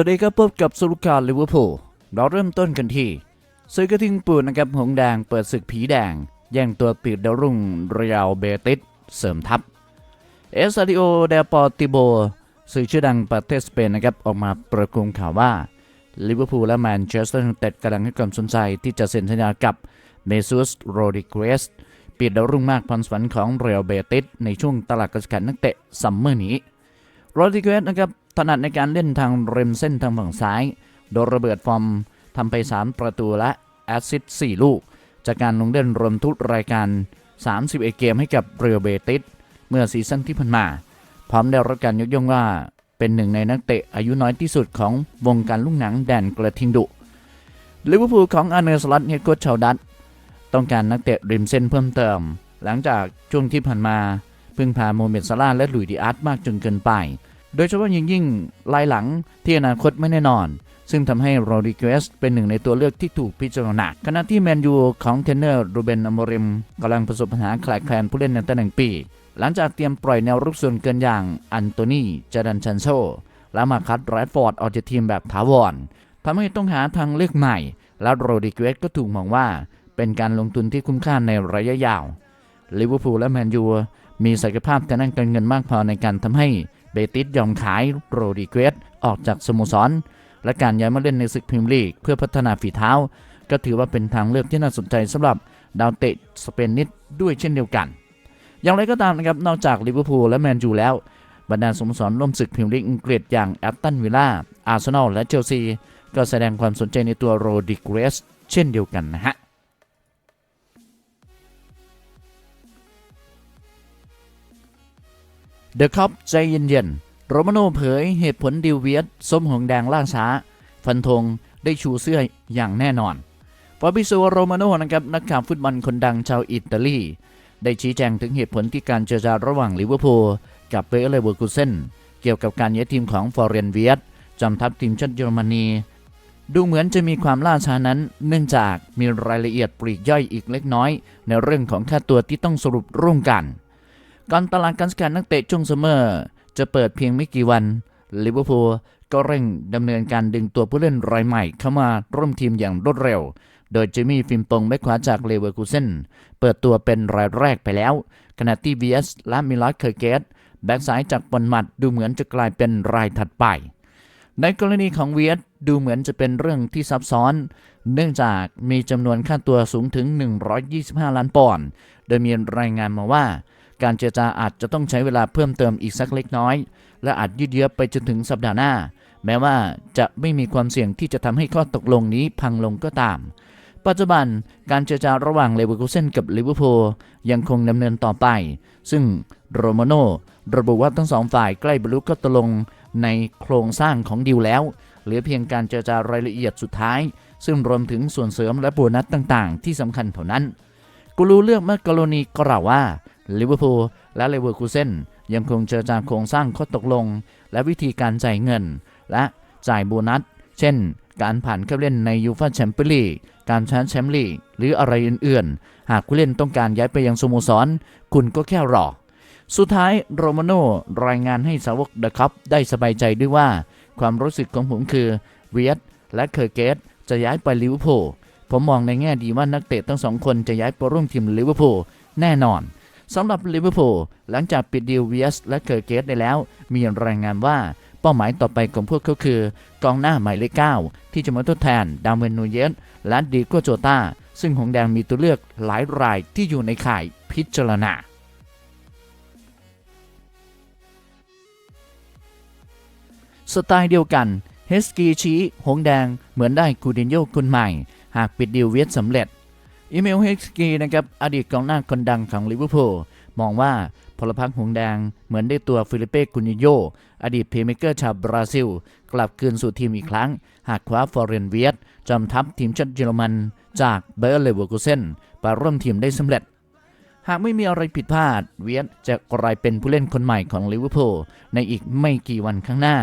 วัสดีครับพบกับสรุปข่าลิเวอร์พูลเราเริ่มต้นกันที่ซื้อกระทิงปูนนะครับหงแดงเปิดศึกผีแดง แย่งตัวปีดดาวรุ่งเรียลเบติสเสริมทัพ เอสซาดิโอเดปอติโบสื่อชื่อดังประเทศสเปนนะครับออกมาประกุมข่าวว่าลิเวอร์พูลและแมนเชสเตอร์ยูไนเต็ดกำลังให้ความสนใจที่จะเซ็นสัญญากับเมซุสโรดิเกสปีดดาวรุ่งมากพรสวรรค์ของเรียลเบติสในช่วงตลาดการแข่งขันนักเตะซัมเมอร์นี้โรดิเกสนะครับ ถนัดในการเล่นทางริมเส้นทางฝั่งซ้าย โดยระเบิดฟอร์มทำไป 3 ประตูและแอสซิสต์4ลูก จากการลงเล่นรวมทุกรายการ 31 เกมให้กับเรอัลเบติสเมื่อซีซั่นที่ผ่านมา พร้อมได้รับการยกย่องว่าเป็นหนึ่งในนักเตะอายุน้อยที่สุดของวงการลูกหนังแดนกระทิงดุลิเวอร์พูลของอาร์เนสลัตเฮดโค้ชชาวดัตต้องการนักเตะริมเส้นเพิ่มเติม หลังจากช่วงที่ผ่านมา พึ่งพาโมเมดซาร่าและหลุยดิอาร์ตมากจนเกินไป โดยเฉพาะยิ่งยิ่งลายหลังที่อนาคตไม่แน่นอน ซึ่งทำให้โรดิเกสเป็นหนึ่งในตัวเลือกที่ถูกพิจารณาขณะที่แมนยูของเทรนเนอร์รูเบนอโมริมกำลังประสบปัญหาขาดแคลนผู้เล่นในตำแหน่งปีกหลังจากเตรียมปล่อยแนวรุกส่วนเกินอย่างอันโตนีจาดันชันโซและมาคัดแรดฟอร์ดออกจากทีมแบบถาวรทำให้ต้องหาทางเลือกใหม่ และโรดิเกสก็ถูกมองว่าเป็นการลงทุนที่คุ้มค่าในระยะยาวลิเวอร์พูลและแมนยูมีศักยภาพทางด้านการเงินมากพอในการทำให้ เบติสยอมขายโรดิเกสออกจากสโมสร และการย้ายมาเล่นในศึกพรีเมียร์ลีกเพื่อพัฒนาฝีเท้า ก็ถือว่าเป็นทางเลือกที่น่าสนใจสำหรับดาวเตะสเปนนิดด้วยเช่นเดียวกัน อย่างไรก็ตามนะครับนอกจากลิเวอร์พูลและแมนยูแล้ว บรรดาสโมสรร่วมศึกพรีเมียร์ลีกอังกฤษอย่างแอตตันวิลล่าอาร์เซนอลและเชลซีก็แสดงความสนใจในตัวโรดิเกสเช่นเดียวกันนะฮะ เดอะคัพใจเย็นๆโรมาโน่เผยเหตุผลดิวเวียตส้มหงแดงล่าช้า ฟันธงได้ชูเสื้ออย่างแน่นอนฟาบิโซโรมาโน่นะครับนักข่าวฟุตบอลคนดังชาวอิตาลี ได้ชี้แจงถึงเหตุผลที่การเจรจาระหว่างลิเวอร์พูลกับเบอร์เลเวอร์กูเซนเกี่ยวกับการย้ายทีมของฟอร์เรนเวียตจำทัพทีมชาติเยอรมนี ดูเหมือนจะมีความล่าช้านั้น เนื่องจากมีรายละเอียดปลีกย่อยอีกเล็กน้อย ในเรื่องของค่าตัวที่ต้องสรุปร่วมกัน ก่อนตลาดการสแกนนักเตะช่วงซัมเมอร์จะเปิดเพียงไม่กี่วันลิเวอร์พูลก็เร่งดำเนินการดึงตัวผู้เล่นรายใหม่เข้ามาร่วมทีมอย่างรวดเร็ว โดยเจมี่ฟิมปงแบ็คขวาจากเลเวอร์คูเซนเปิดตัวเป็นรายแรกไปแล้ว ขณะที่ VS และมิลอสเคอร์เกตแบ็คซ้ายจากบอลมัดดูเหมือนจะกลายเป็นรายถัดไป ในกรณีของเวียดดูเหมือนจะเป็นเรื่องที่ซับซ้อน เนื่องจากมีจำนวนค่าตัวสูงถึง 125 ล้านปอนด์ โดยมีรายงานมาว่า การเจรจาอาจจะต้องใช้เวลาเพิ่มเติมอีกสักเล็กน้อย และอาจยืดเยื้อไปจนถึงสัปดาห์หน้า แม้ว่าจะไม่มีความเสี่ยงที่จะทำให้ข้อตกลงนี้พังลงก็ตาม ปัจจุบันการเจรจาระหว่างเลเวอร์คูเซนกับลิเวอร์พูลยังคงดำเนินต่อไป ซึ่งโรมาโนระบุว่าทั้งสองฝ่ายใกล้บรรลุข้อตกลงในโครงสร้างของดีลแล้ว เหลือเพียงการเจรจารายละเอียดสุดท้าย ซึ่งรวมถึงส่วนเสริมและโบนัสต่างๆ ที่สำคัญเท่านั้น กูรูเลือกเมื่อกรณีกล่าวว่าลิเวอร์พูลและเลเวอร์คูเซนยังคงเจรจาโครงสร้างข้อตกลง และวิธีการจ่ายเงิน และจ่ายโบนัส เช่น การผ่านเข้าเล่นในยูฟ่าแชมเปี้ยนลีกการชนะแชมป์ลีกหรืออะไรอื่นๆ หากผู้เล่นต้องการย้ายไปยังสโมสร คุณก็แค่รอ สุดท้ายโรมาโนรายงานให้สาวกเดอะคัพได้สบายใจด้วยว่า ความรู้สึกของผมคือเวียตและเคอร์เกตจะย้ายไปลิเวอร์พูล ผมมองในแง่ดีว่านักเตะทั้งสองคนจะย้ายไปร่วมทีมลิเวอร์พูลแน่นอนสำหรับลิเวอร์พูลหลังจากปิดดีลเวียสและเคอร์เกตได้แล้ว มีรายงานว่าเป้าหมายต่อไปของพวกเขาคือกองหน้าหมายเลข9ที่จะมาทดแทนดาวเวนนูเยสและดีโกโจตาซึ่งหงแดงมีตัวเลือกหลายรายที่อยู่ในข่ายพิจารณาสไตล์เดียวกัน เฮสกีชี้หงแดงเหมือนได้คูดินโยคนใหม่ หากปิดดีลเวียสสำเร็จอีเมลเฮสกีนะครับอดีตกองหน้าคนดังของลิเวอร์พูลมองว่าพลพรรคหงแดงเหมือนได้ตัวฟิลิเป้กุนิโยอดีตเพย์เมเกอร์ชาวบราซิล กลับคืนสู่ทีมอีกครั้ง หากคว้าฟอร์เรนเวียตจำทัพทีมชาติเยอรมัน จากเบอร์เลเวอร์กูเซนไปร่วมทีมได้สำเร็จ หากไม่มีอะไรผิดพลาด เวียตจะกลายเป็นผู้เล่นคนใหม่ของลิเวอร์พูลในอีกไม่กี่วันข้างหน้า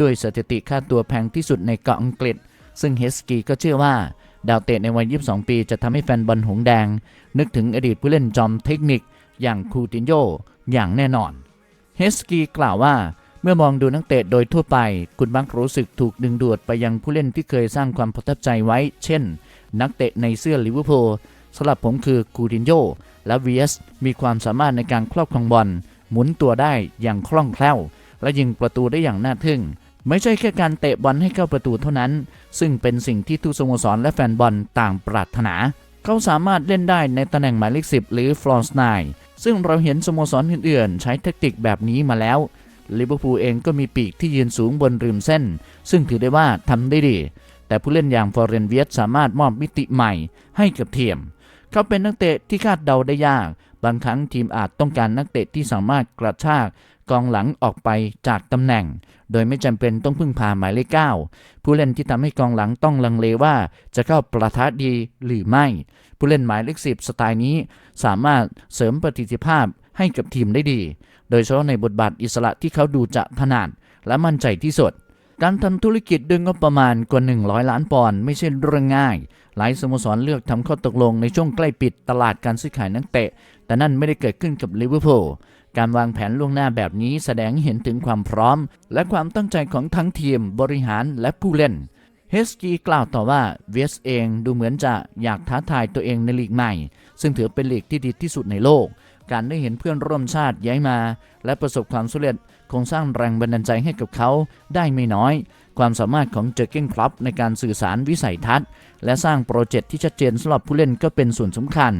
ด้วยสถิติค่าตัวแพงที่สุดในเกาะอังกฤษ ซึ่งเฮสกีก็เชื่อว่า ดาวเตะในวัย 22 ปีจะทำให้แฟนบอลหงแดง นึกถึงอดีตผู้เล่นจอมเทคนิคอย่างคูตินโยอย่างแน่นอน เฮสกีกล่าวว่า เมื่อมองดูนักเตะโดยทั่วไป คุณมักรู้สึกถูกดึงดูดไปยังผู้เล่นที่เคยสร้างความประทับใจไว้ เช่น นักเตะในเสื้อลิเวอร์พูลสำหรับผมคือกูดินโยและวีเอสมีความสามารถในการครอบครองบอลหมุนตัวได้อย่างคล่องแคล่ว และยิงประตูได้อย่างน่าทึ่ง ไม่ใช่แค่การเตะบอลให้เข้าประตูเท่านั้น ซึ่งเป็นสิ่งที่ทุกสโมสรและแฟนบอลต่างปรารถนา เขาสามารถเล่นได้ในตำแหน่งหมายเลข10 หรือฟลอร์สไนซึ่งเราเห็นสโมสรอื่นๆ ใช้เทคนิคแบบนี้มาแล้วลิเวอร์พูลเองก็มีปีกที่ยืนสูงบนริมเส้น ซึ่งถือได้ว่าทำได้ดี แต่ผู้เล่นอย่างฟอร์เรนเวียสสามารถมอบมิติใหม่ให้กับทีมเขาเป็นนักเตะที่คาดเดาได้ยาก บางครั้งทีมอาจต้องการนักเตะที่สามารถกระชาก กองหลังออกไปจากตำแหน่ง โดยไม่จำเป็นต้องพึ่งพาหมายเลข 9 ผู้เล่นที่ทำให้กองหลังต้องลังเลว่าจะเข้าประทะดีหรือไม่ ผู้เล่นหมายเลข 10 สไตล์นี้สามารถเสริมประสิทธิภาพให้กับทีมได้ดี โดยเฉพาะในบทบาทอิสระที่เขาดูจะถนัดและมั่นใจที่สุดการทำธุรกิจด้วยงบประมาณกว่า 100 ล้านปอนด์ไม่ใช่เรื่องง่าย หลายสโมสรเลือกทำข้อตกลงในช่วงใกล้ปิดตลาดการซื้อขายนักเตะ แต่นั่นไม่ได้เกิดขึ้นกับลิเวอร์พูลการวางแผนล่วงหน้าแบบนี้แสดงเห็นถึงความพร้อม และความตั้งใจของทั้งทีมบริหารและผู้เล่นเฮสกีกล่าวต่อว่าเวสเองดูเหมือนจะอยากท้าทายตัวเองในลีกใหม่ ซึ่งถือเป็นลีกที่ดีที่สุดในโลก การได้เห็นเพื่อนร่วมชาติย้ายมา และประสบความสำเร็จคงสร้างแรงบันดาลใจให้กับเขาได้ไม่น้อย ความสามารถของเจอเก้นคลับในการสื่อสารวิสัยทัศน์ และสร้างโปรเจกต์ที่ชัดเจนสำหรับผู้เล่นก็เป็นส่วนสำคัญ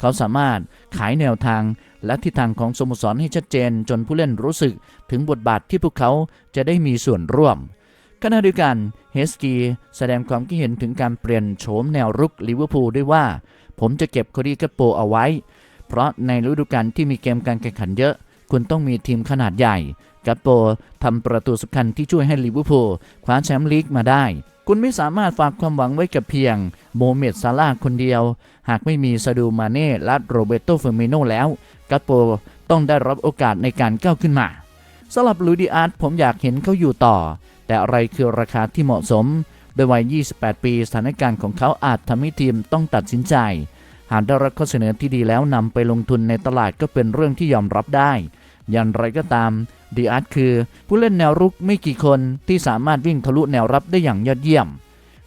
เขาสามารถขายแนวทางและทิศทางของสโมสรให้ชัดเจน จนผู้เล่นรู้สึกถึงบทบาทที่พวกเขาจะได้มีส่วนร่วมขณะเดียวกันเฮสกีแสดงความคิดเห็นถึงการเปลี่ยนโฉมแนวรุกลิเวอร์พูลด้วยว่า ผมจะเก็บโคดีกัปโปเอาไว้ เพราะในฤดูกาลที่มีเกมการแข่งขันเยอะ คุณต้องมีทีมขนาดใหญ่กัปโปทำประตูสำคัญที่ช่วยให้ลิเวอร์พูลคว้าแชมป์ลีกมาได้ คุณไม่สามารถฝากความหวังไว้กับเพียงโมเมดซาลาคนเดียว หากไม่มีซาดูมาเน่และโรเบโตเฟอร์มิโนแล้วกัปโปต้องได้รับโอกาสในการก้าวขึ้นมาสำหรับลูดิอาร์ตผมอยากเห็นเขาอยู่ต่อ แต่อะไรคือราคาที่เหมาะสม โดยวัย 28 ปีสถานการณ์ของเขาอาจทำให้ทีมต้องตัดสินใจ หากได้รับข้อเสนอที่ดีแล้วนำไปลงทุนในตลาดก็เป็นเรื่องที่ยอมรับได้ อย่างไรก็ตามดีอาร์ตคือผู้เล่นแนวรุกไม่กี่คนที่สามารถวิ่งทะลุแนวรับได้อย่างยอดเยี่ยม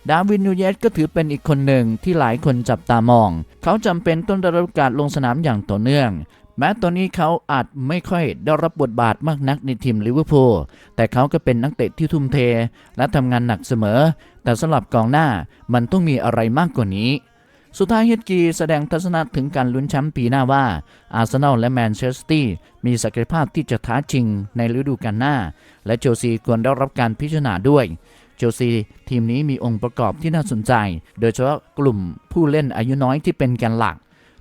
ดาวินนูเยสก็ถือเป็นอีกคนหนึ่งที่หลายคนจับตามอง เขาจำเป็นต้องได้รับกาสลงสนามอย่างต่อเนื่อง แม้ตอนนี้เขาอาจไม่ค่อยได้รับบทบาทมากนักในทีมลิเวอร์พูลแต่เขาก็เป็นนักเตะที่ทุ่มเท และทำงานหนักเสมอ แต่สำหรับกองหน้ามันต้องมีอะไรมากกว่านี้สุดท้ายเฮดกีแสดงทัศนะถึงการลุ้นแชมป์ปีหน้าว่า อาร์เซนอลและแมนเชสเตอร์มีศักยภาพที่จะท้าชิงในฤดูกาลหน้า และเชลซีควรได้รับการพิจารณาด้วย เชลซีทีมนี้มีองค์ประกอบที่น่าสนใจ โดยเฉพาะกลุ่มผู้เล่นอายุน้อยที่เป็นแกนหลัก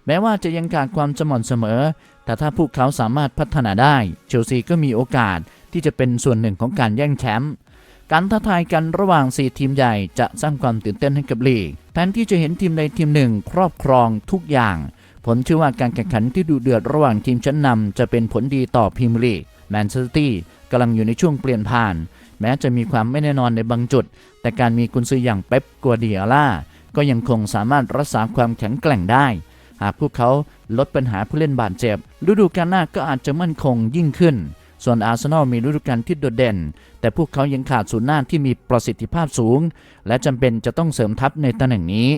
แม้ว่าจะยังขาดความสม่ำเสมอ แต่ถ้าพวกเขาสามารถพัฒนาได้ เชลซีก็มีโอกาสที่จะเป็นส่วนหนึ่งของการแย่งแชมป์การท้าทายกันระหว่าง 4 ทีมใหญ่จะสร้างความตื่นเต้นให้กับลีกแทนที่จะเห็นทีมใดทีมหนึ่งครอบครองทุกอย่าง ผมเชื่อว่าการแข่งขันที่ดุเดือดระหว่างทีมชั้นนำจะเป็นผลดีต่อพรีเมียร์ลีกแมนเชสเตอร์ กำลังอยู่ในช่วงเปลี่ยนผ่าน แม้จะมีความไม่แน่นอนในบางจุด แต่การมีกุนซืออย่างเป๊ปกัวเดียล่าก็ยังคงสามารถรักษาความแข็งแกร่งได้ หากพวกเขาลดปัญหาผู้เล่นบาดเจ็บ ฤดูกาลหน้าก็อาจจะมั่นคงยิ่งขึ้น ส่วนอาร์เซนอลมีฤดูกาลที่โดดเด่น แต่พวกเขายังขาดศูนย์หน้าที่มีประสิทธิภาพสูง และจำเป็นจะต้องเสริมทัพในตำแหน่งนี้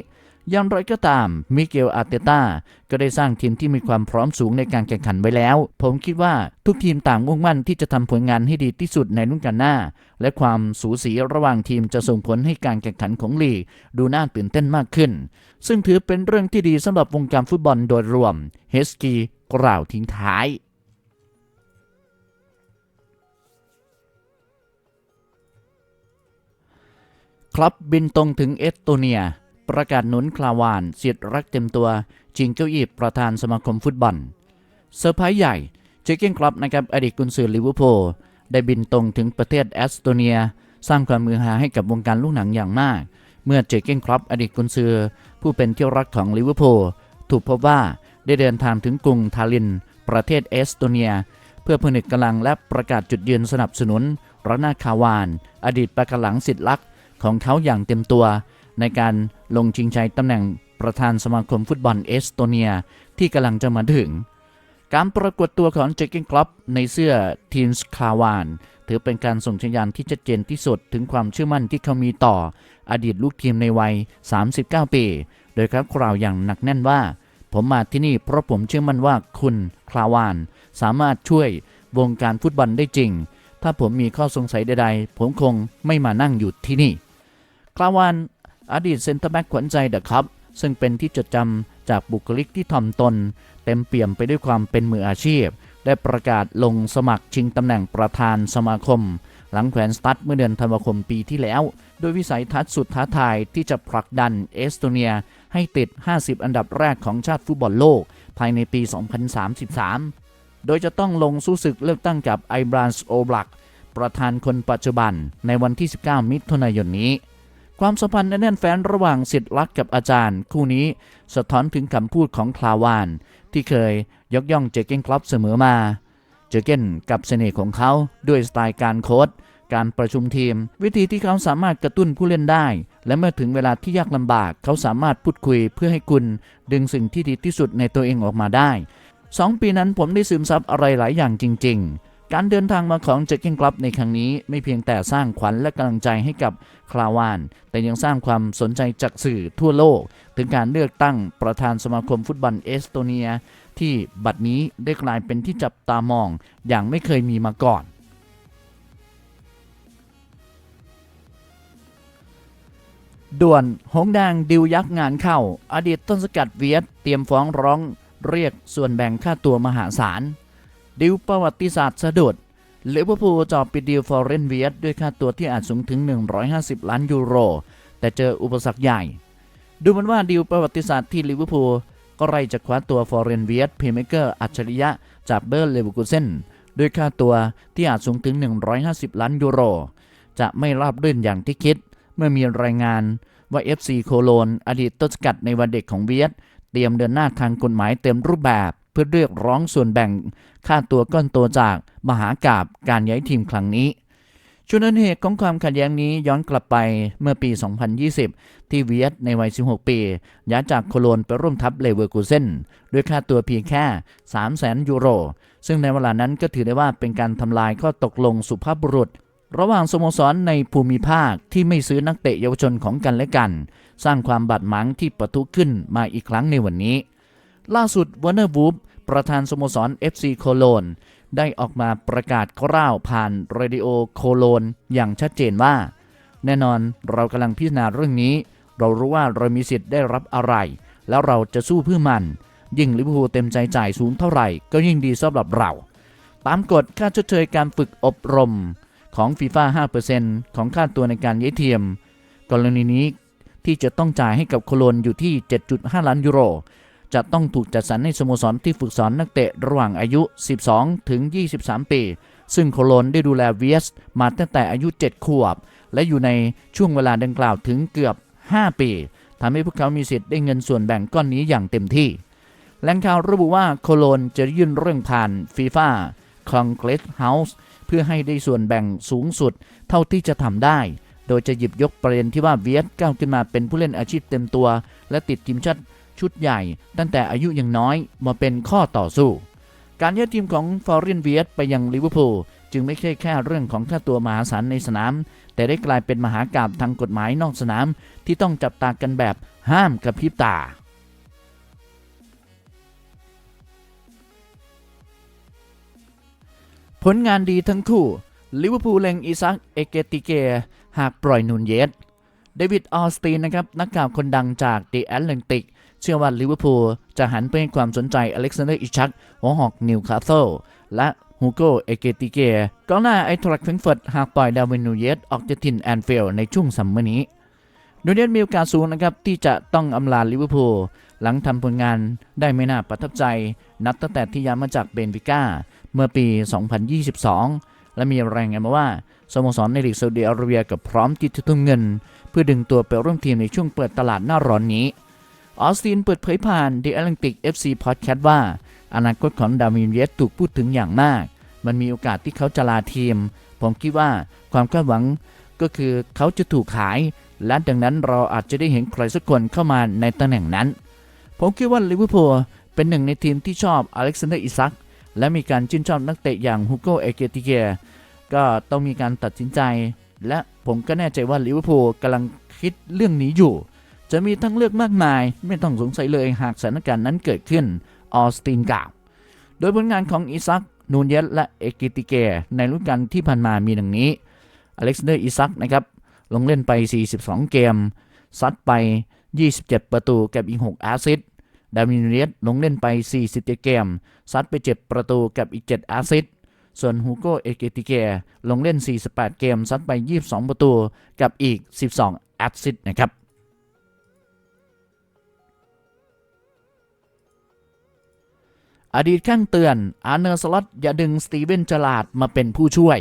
อย่างไรก็ตาม มิเกลอาเตต้าก็ได้สร้างทีมที่มีความพร้อมสูงในการแข่งขันไว้แล้ว ผมคิดว่าทุกทีมต่างมุ่งมั่นที่จะทำผลงานให้ดีที่สุดในรุ่นกันหน้า และความสูสีระหว่างทีมจะส่งผลให้การแข่งขันของลีกดูน่าตื่นเต้นมากขึ้น ซึ่งถือเป็นเรื่องที่ดีสำหรับวงการฟุตบอลโดยรวม เฮสกีกล่าวทิ้งท้ายครับบินตรงถึงเอสโตเนีย ประกาศหนุนคลาวานเสียดรักเต็มตัวจิงเก้าอี้ประธานสมาคมฟุตบอลเซอร์ไพรส์ใหญ่เจเกนคลับนะครับอดีตกุนซือลิเวอร์พูลได้บินตรงถึงประเทศเอสโตเนีย สร้างความมือหาให้กับวงการลูกหนังอย่างมาก เมื่อเจเกนคลับอดีตกุนซือ ผู้เป็นที่รักของลิเวอร์พูลถูกพบว่าได้เดินทางถึงกรุงทาลิน ประเทศเอสโตเนีย เพื่อผนึกกำลังและประกาศจุดยืนสนับสนุนรนาคาวาน อดีตปะกหลังสิทธิ์ลักษณ์ของเขาอย่างเต็มตัว ในการลงชิงชัยตำแหน่งประธานสมาคมฟุตบอลเอสโตเนีย ที่กำลังจะมาถึง การปรากฏตัวของเจเกนคลับในเสื้อทีมส์คาวาน ถือเป็นการส่งสัญญาณที่ชัดเจนที่สุดถึงความเชื่อมั่นที่เขามีต่ออดีตลูกทีมในวัย 39 ปี โดยครับกล่าวอย่างหนักแน่นว่า ผมมาที่นี่เพราะผมเชื่อมั่นว่าคุณคลาวาน สามารถช่วยวงการฟุตบอลได้จริง ถ้าผมมีข้อสงสัยใดๆ ผมคงไม่มานั่งอยู่ที่นี่ คลาวาน อดีตเซนเตอร์แบ็กขวัญใจเดอะครับ ซึ่งเป็นที่จดจำจากบุคลิกที่ถ่อมตน เต็มเปี่ยมไปด้วยความเป็นมืออาชีพ ได้ประกาศลงสมัครชิงตำแหน่งประธานสมาคม หลังแขวนสตัดเมื่อเดือนธันวาคมปีที่แล้ว โดยวิสัยทัศน์สุดท้าทายที่จะผลักดันเอสโตเนีย ให้ติด 50 อันดับแรกของชาติฟุตบอลโลก ภายในปี 2033 โดยจะต้องลงสู้ศึกเลือกตั้งกับไอบรานส์โอบลักประธานคนปัจจุบันในวันที่ 19 มิถุนายนนี้ ความสัมพันธ์แน่นแฟ้นระหว่างสิทธิ์รักกับอาจารย์ คู่นี้สะท้อนถึงคำพูดของคลาวาน ที่เคยยกย่องเจเกนคลับเสมอมา เจเกนกับเสน่ห์ของเขาด้วยสไตล์การโค้ดการประชุมทีม วิธีที่เขาสามารถกระตุ้นผู้เล่นได้ และเมื่อถึงเวลาที่ยากลำบาก เขาสามารถพูดคุยเพื่อให้คุณดึงสิ่งที่ดีที่สุดในตัวเองออกมาได้ 2 ปีนั้นผมได้ซึมซับอะไรหลายอย่างจริง ๆ การเดินทางมาของเจคเกนคลับในครั้งนี้ไม่เพียงแต่สร้างขวัญและกำลังใจให้กับคลาวาน แต่ยังสร้างความสนใจจากสื่อทั่วโลก ถึงการเลือกตั้งประธานสมาคมฟุตบอลเอสโตเนีย ที่บัดนี้ได้กลายเป็นที่จับตามองอย่างไม่เคยมีมาก่อนด่วนหงแดงดิวยักษ์งานเข้า อดีตต้นสกัดเวียดเตรียมฟ้องร้องเรียกส่วนแบ่งค่าตัวมหาศาล ดิวประวัติศาสตร์สะดุดลิเวอร์พูลจอบปิดดิวฟอร์เรนเวียดด้วยค่าตัวที่อาจสูงถึง 150 ล้านยูโร แต่เจออุปสรรคใหญ่ ดูเหมือนว่าดิวประวัติศาสตร์ที่ลิเวอร์พูลก็ไล่จะคว้าตัวฟอร์เรนเวียดเพย์เมเกอร์อัจฉริยะจากเบอร์เลเวอร์กูเซนด้วยค่าตัวที่อาจสูงถึง 150 ล้านยูโร จะไม่ราบรื่นอย่างที่คิด เมื่อมีรายงานว่า FC โคโลนอดีตต้นสกัดในวันเด็กของเวียดเตรียมเดินหน้าทางกฎหมายเต็มรูปแบบ เพื่อเรียกร้องส่วนแบ่งค่าตัวก้อนโตจากมหากาบการย้ายทีมครั้งนี้ชนวนเหตุของความขัดแย้งนี้ย้อนกลับไปเมื่อปี 2020 ที่เวียดในวัย 16 ปี ย้ายจากโคโลนไปร่วมทัพเลเวอร์กูเซนด้วยค่าตัวเพียงแค่ 300,000 ยูโร ซึ่งในเวลานั้นก็ถือได้ว่าเป็นการทำลายข้อตกลงสุภาพบุรุษ ระหว่างสโมสรในภูมิภาคที่ไม่ซื้อนักเตะเยาวชนของกันและกัน สร้างความบาดหมางที่ปะทุขึ้นมาอีกครั้งในวันนี้ ล่าสุดวอร์เนอร์วูฟประธานสโมสร FC โคโลนได้ออกมาประกาศกล้าวผ่านเรดิโอโคโลนอย่างชัดเจนว่า แน่นอนเรากำลังพิจารณาเรื่องนี้ เรารู้ว่าเรามีสิทธิ์ได้รับอะไร แล้วเราจะสู้เพื่อมัน ยิ่งลิเวอร์พูลเต็มใจจ่ายสูงเท่าไหร่ ก็ยิ่งดีสำหรับเรา ตามกฎค่าชดเชยการฝึกอบรมของฟีฟ่า5%ของค่าตัวในการย้ายทียม กรณีนี้ที่จะต้องจ่ายให้กับโคโลนอยู่ที่ 7.5 ล้านยูโร จะต้องถูกจัดสรรให้สโมสรที่ฝึกสอนนักเตะระหว่างอายุ 12 ถึง 23 ปี ซึ่งโคโลนได้ดูแลเวียสมาตั้งแต่อายุ 7 ขวบ และอยู่ในช่วงเวลาดังกล่าวถึงเกือบ 5 ปีทำให้พวกเขามีสิทธิ์ได้เงินส่วนแบ่งก้อนนี้อย่างเต็มที่แหล่งข่าวระบุว่าโคโลนจะยื่นเรื่องผ่านฟีฟ่าคองเกรสเฮาส์เพื่อให้ได้ส่วนแบ่งสูงสุดเท่าที่จะทำได้ โดยจะหยิบยกประเด็นที่ว่าเวียสก้าวขึ้นมาเป็นผู้เล่นอาชีพเต็มตัว และติดทีมชาติ ชุดใหญ่ ตั้งแต่อายุยังน้อยมาเป็นข้อต่อสู้ การย้ายทีมของฟอร์เรนเวียสไปยังลิเวอร์พูลจึงไม่ใช่แค่เรื่องของค่าตัวมหาศาลในสนาม แต่ได้กลายเป็นมหากาบทางกฎหมายนอกสนาม ที่ต้องจับตากันแบบห้ามกระพริบตาผลงานดีทั้งคู่ ลิเวอร์พูลเล็งอิซัก เอเกติเก หากปล่อยนูนเยส เดวิด ออสตีนนะครับ นักข่าวคนดังจาก The Atlantic เชื่อว่าลิเวอร์พูลจะหันไปให้ความสนใจอเล็กซานเดอร์อิชักหัวหอกนิวคาสเซิลและฮูโกเอเกติเกกองหน้าไอทรักเฟรงเฟิร์ตหากปล่อยดาวินนูเยสออกจากถิ่นแอนฟิลด์ในช่วงซัมเมอร์นี้นูเยสมีโอกาสสูงนะครับที่จะต้องอำลาลิเวอร์พูลหลังทำผลงานได้ไม่น่าประทับใจ นับตั้งแต่ที่ย้ายมาจากเบนฟิก้าเมื่อปี 2022 และมีรายงานมาว่าสโมสรในลีกซาอุดิอาระเบียกับพร้อมที่จะทุ่มเงิน เพื่อดึงตัวไปร่วมทีมในช่วงเปิดตลาดหน้าร้อนนี้ ออสตินเปิดเผยผ่าน The Atlantic FC Podcast ว่า อนาคตของดาวินเยสถูกพูดถึงอย่างมาก มันมีโอกาสที่เขาจะลาทีม ผมคิดว่าความคาดหวังก็คือเขาจะถูกขาย และดังนั้นเราอาจจะได้เห็นใครสักคนเข้ามาในตำแหน่งนั้น ผมคิดว่าลิเวอร์พูลเป็นหนึ่งในทีมที่ชอบอเล็กซานเดอร์อิซักและมีการชื่นชอบนักเตะอย่างฮูโกเอเกติเกก็ต้องมีการตัดสินใจ และผมก็แน่ใจว่าลิเวอร์พูลกำลังคิดเรื่องนี้อยู่ จะมีทั้งเลือกมากมาย ไม่ต้องสงสัยเลยหากสถานการณ์นั้นเกิดขึ้น ออสตินกล่าว โดยผลงานของอิซัก นูนเยสและเอกิติเก ในฤดูกาลที่ผ่านมามีดังนี้ อเล็กซานเดอร์อิซักนะครับ ลงเล่นไป 42 เกม ซัดไป 27 ประตูกับอีก 6 แอสซิสดามินเรียสลงเล่นไป 47 เกม ซัดไป 7 ประตูกับอีก 7 แอสซิสส่วนฮูโกเอเกติเกลงเล่น 48 เกม ซัดไป 22 ประตู กับอีก 12 แอสซิสนะครับ อดีตข้างเตือนอาร์เนอร์สล็อตอย่าดึงสตีเวนจลาดมาเป็นผู้ช่วย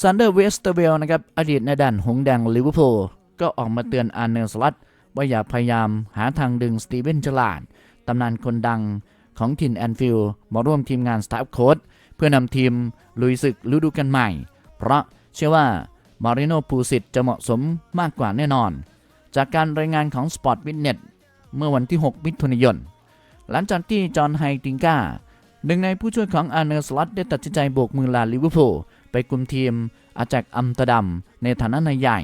ซันเดอร์เวสเตอร์เวลนะครับอดีตในายดันหงส์แดงลิเวอร์พูลก็ออกมาเตือนอาร์เนอร์สล็อตว่าอย่าพยายามหาทางดึงสตีเวนจลาดตำนานคนดังของถิ่นแอนฟิลด์มาร่วมทีมงานสตาฟโค้ดเพื่อนำทีมลุยศึกฤดูกาลใหม่ เพราะเชื่อว่ามาริโนปูสิตจะเหมาะสมมากกว่าแน่นอน จากการรายงานของ Sport w i t n e s เมื่อวันที่ 6 มิถุนายน หลังจากที่จอห์นไฮติงกา หนึ่งในผู้ช่วยของอาร์เนอร์สล็อตได้ตัดสินใจโบกมือลาลิเวอร์พูลไปกลุ่มทีมอาจากอัมสเตอร์ดัมในฐานะนายใหญ่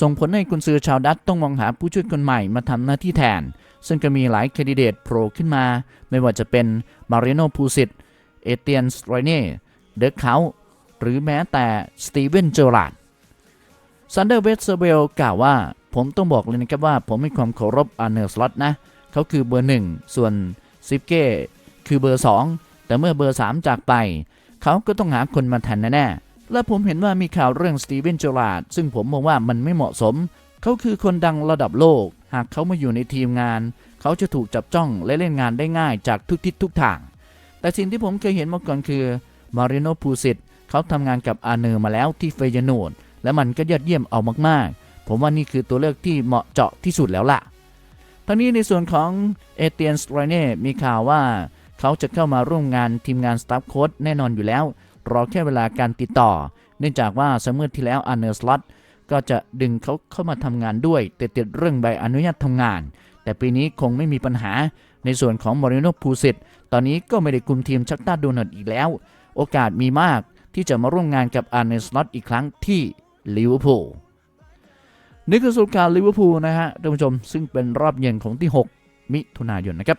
ส่งผลให้กุนซือชาวดัตต้องมองหาผู้ช่วยคนใหม่มาทำหน้าที่แทน ซึ่งก็มีหลายคนดิเดตโผล่ขึ้นมา ไม่ว่าจะเป็นมาริโนพูสิตเอเตียนสไรเน่เดอะเขาหรือแม้แต่สตีเวนเจอราร์ดซันเดอร์เวสเซเบลกล่าวว่า ผมต้องบอกเลยนะครับว่าผมให้ความเคารพอาร์เนอร์สล็อตนะ เขาคือเบอร์หนึ่งส่วนซิปเก้คือเบอร์สอง แต่เมื่อเบอร์ 3 จากไป เขาก็ต้องหาคนมาแทนแน่ๆและผมเห็นว่ามีข่าวเรื่องสตีเวนจอราร์ดซึ่งผมมองว่ามันไม่เหมาะสม เขาคือคนดังระดับโลก หากเขามาอยู่ในทีมงาน เขาจะถูกจับจ้องและเล่นงานได้ง่ายจากทุกทิศทุกทาง แต่สิ่งที่ผมเคยเห็นมาก่อนคือมาริโนพูสิตเขาทำงานกับอาเนอร์มาแล้วที่เฟยโนดและมันก็ยอดเยี่ยมเอามากๆ ผมว่านี่คือตัวเลือกที่เหมาะเจาะที่สุดแล้วล่ะทั้งนี้ในส่วนของเอเตียนสไตรเน่มีข่าวว่า เขาจะเข้ามาร่วมงานทีมงานสตาฟโค้ดแน่นอนอยู่แล้ว รอแค่เวลาการติดต่อ เนื่องจากว่าสมมติที่แล้วอันเนอร์สล็อตก็จะดึงเขาเข้ามาทำงานด้วยแต่ติดเรื่องใบอนุญาตทำงาน แต่ปีนี้คงไม่มีปัญหา ในส่วนของมอริโนพูสิตตอนนี้ก็ไม่ได้คุมทีมชักตาโดนัทอีกแล้ว โอกาสมีมากที่จะมาร่วมงานกับอันเนอร์สล็อตอีกครั้งที่ลิเวอร์พูลนี่คือสุดการลิเวอร์พูลนะฮะท่านผู้ชมซึ่งเป็นรอบเย็นของที่ 6 มิถุนายนนะครับ